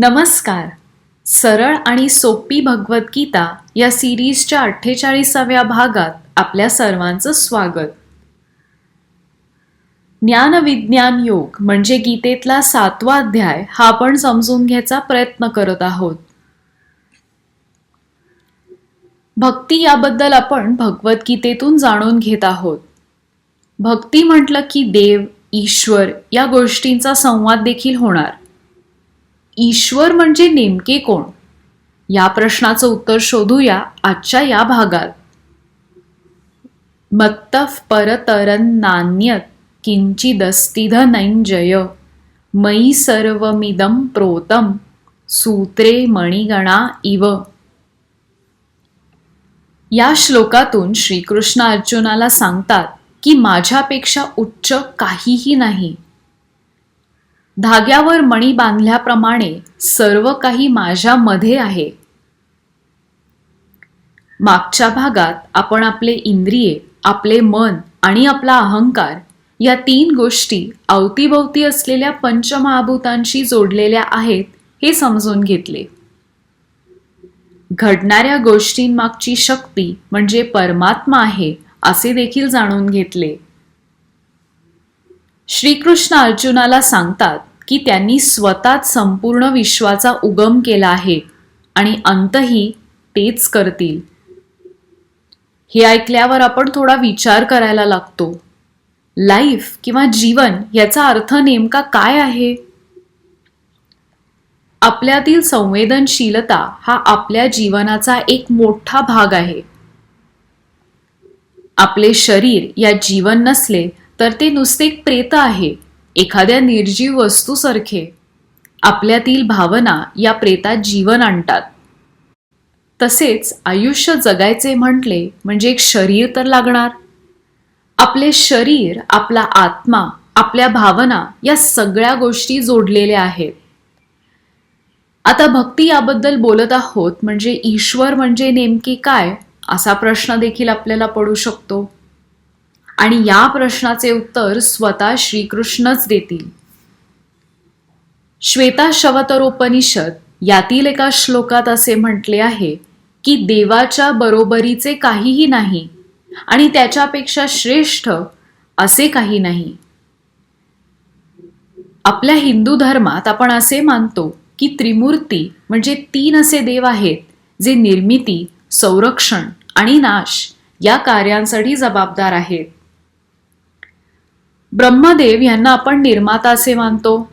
नमस्कार. सरळ आणि सोपी भगवद्गीता या सिरीजच्या अठ्ठेचाळीसाव्या भागात आपल्या सर्वांचं स्वागत. ज्ञानविज्ञान योग म्हणजे गीतेतला सातवा अध्याय हा आपण समजून घ्यायचा प्रयत्न करत आहोत. भक्ती याबद्दल आपण भगवद्गीतेतून जाणून घेत आहोत. भक्ती म्हटलं की देव ईश्वर या गोष्टींचा संवाद देखील होणार. ईश्वर म्हणजे नेमके कोण? या प्रश्नाचं उत्तर शोधूया आजच्या या भागात. मत्तफ परतरन नान्यत किंचिदस्तिध नैंजय मयी सर्वमिदं प्रोतम सूत्रे मणिगणा इव. या श्लोकातून श्रीकृष्ण अर्जुनाला सांगतात की माझ्यापेक्षा उच्च काहीही नाही. धाग्यावर मणी बांधल्याप्रमाणे सर्व काही माझ्यामध्ये आहे. मागच्या भागात आपण आपले इंद्रिये आपले मन आणि आपला अहंकार या तीन गोष्टी अवतीभोवती असलेल्या पंचमहाभूतांशी जोडलेल्या आहेत हे समजून घेतले. घडणाऱ्या गोष्टींमागची शक्ती म्हणजे परमात्मा आहे असे देखील जाणून घेतले. श्रीकृष्ण अर्जुनाला सांगतात की त्यांनी स्वतःच संपूर्ण विश्वाचा उगम केला आहे आणि अंतही तेच करतील. हे ऐकल्यावर आपण थोडा विचार करायला लागतो. लाईफ किंवा जीवन याचा अर्थ नेमका काय आहे? आपल्यातील संवेदनशीलता हा आपल्या जीवनाचा एक मोठा भाग आहे. आपले शरीर या जीवन नसले तर ते नुसते एक प्रेत आहे. एखाद्या निर्जीव वस्तूसारखे आपल्यातील भावना या प्रेतात जीवन आणतात. तसेच आयुष्य जगायचे म्हटले म्हणजे एक शरीर तर लागणार. आपले शरीर आपला आत्मा आपल्या भावना या सगळ्या गोष्टी जोडलेल्या आहेत. आता भक्ती याबद्दल बोलत आहोत म्हणजे ईश्वर म्हणजे नेमके काय असा प्रश्न देखील आपल्याला पडू शकतो. आणि या प्रश्नाचे उत्तर स्वतः श्रीकृष्णच देतील. श्वेता शवतरोपनिषद यातील एका श्लोकात असे म्हटले आहे की देवाच्या बरोबरीचे काहीही नाही आणि त्याच्यापेक्षा श्रेष्ठ असे काही नाही. आपल्या हिंदू धर्मात आपण असे मानतो की त्रिमूर्ती म्हणजे तीन असे देव आहेत जे निर्मिती संरक्षण आणि नाश या कार्यांसाठी जबाबदार आहेत. ब्रह्मदेव यांना आपण निर्माता असे मानतो.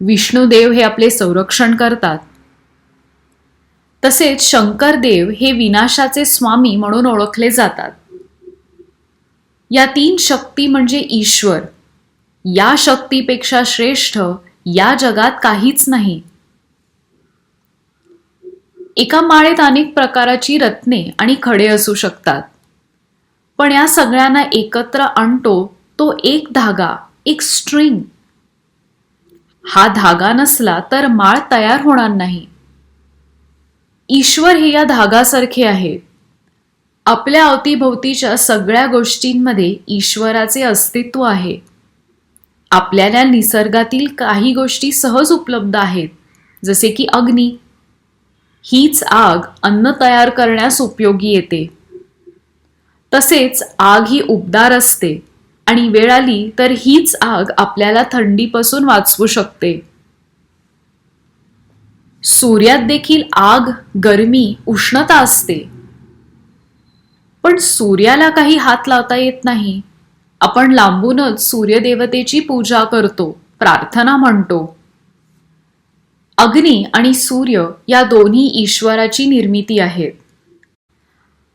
विष्णुदेव हे आपले संरक्षण करतात. तसेच शंकरदेव हे विनाशाचे स्वामी म्हणून ओळखले जातात. या तीन शक्ती म्हणजे ईश्वर. या शक्तीपेक्षा श्रेष्ठ या जगात काहीच नाही. एका माळेत अनेक प्रकाराची रत्ने आणि खडे असू शकतात. पण या सगळ्यांना एकत्र आणतो तो एक धागा एक स्ट्रिंग हा धागा नसला तर माळ तयार होणार नाही. ईश्वर हे या धागासारखे आहे. आपल्या अवतीभोवतीच्या सगळ्या गोष्टींमध्ये ईश्वराचे अस्तित्व आहे. आपल्याला निसर्गातील काही गोष्टी सहज उपलब्ध आहेत जसे की अग्नी. हीच आग अन्न तयार करण्यास उपयोगी येते. तसेच आग ही उबदार असते. आणि वेळ आली तर हीच आग आपल्याला थंडीपासून वाचवू शकते. सूर्यात देखील आग गरमी उष्णता असते. पण सूर्याला काही हात लावता येत नाही. आपण लांबूनच सूर्यदेवतेची पूजा करतो प्रार्थना म्हणतो. अग्नी आणि सूर्य या दोन्ही ईश्वराची निर्मिती आहेत.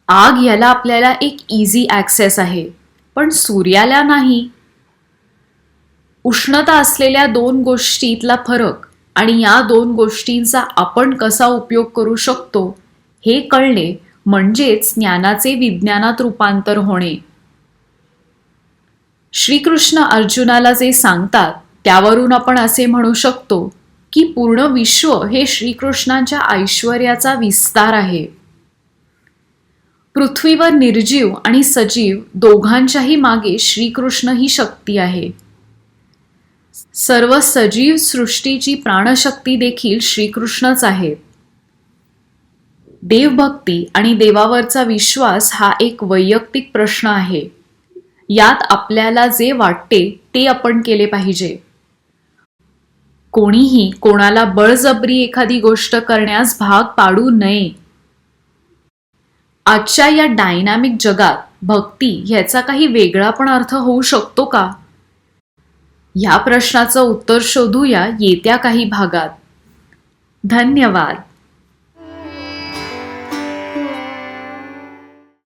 आग याला आपल्याला एक इझी ॲक्सेस आहे. पण सूर्याला नाही. उष्णता असलेल्या दोन गोष्टीतला फरक आणि या दोन गोष्टींचा आपण कसा उपयोग करू शकतो हे कळणे म्हणजेच ज्ञानाचे विज्ञानात रूपांतर होणे. श्रीकृष्ण अर्जुनाला जे सांगतात त्यावरून आपण असे म्हणू शकतो की पूर्ण विश्व हे श्रीकृष्णांच्या ऐश्वर्याचा विस्तार आहे. पृथ्वीवर निर्जीव आणि सजीव दोघांच्याही मागे श्रीकृष्ण ही शक्ती आहे. सर्व सजीव सृष्टीची प्राणशक्ती देखील श्रीकृष्णच आहे. देवभक्ती आणि देवावरचा विश्वास हा एक वैयक्तिक प्रश्न आहे. यात आपल्याला जे वाटते ते आपण केले पाहिजे. कोणीही कोणाला बळजबरी एखादी गोष्ट करण्यास भाग पाडू नये. आजच्या या डायनॅमिक जगात भक्ती ह्याचा काही वेगळा पण अर्थ होऊ शकतो का? ह्या प्रश्नाचं उत्तर शोधूया येत्या काही भागात. धन्यवाद.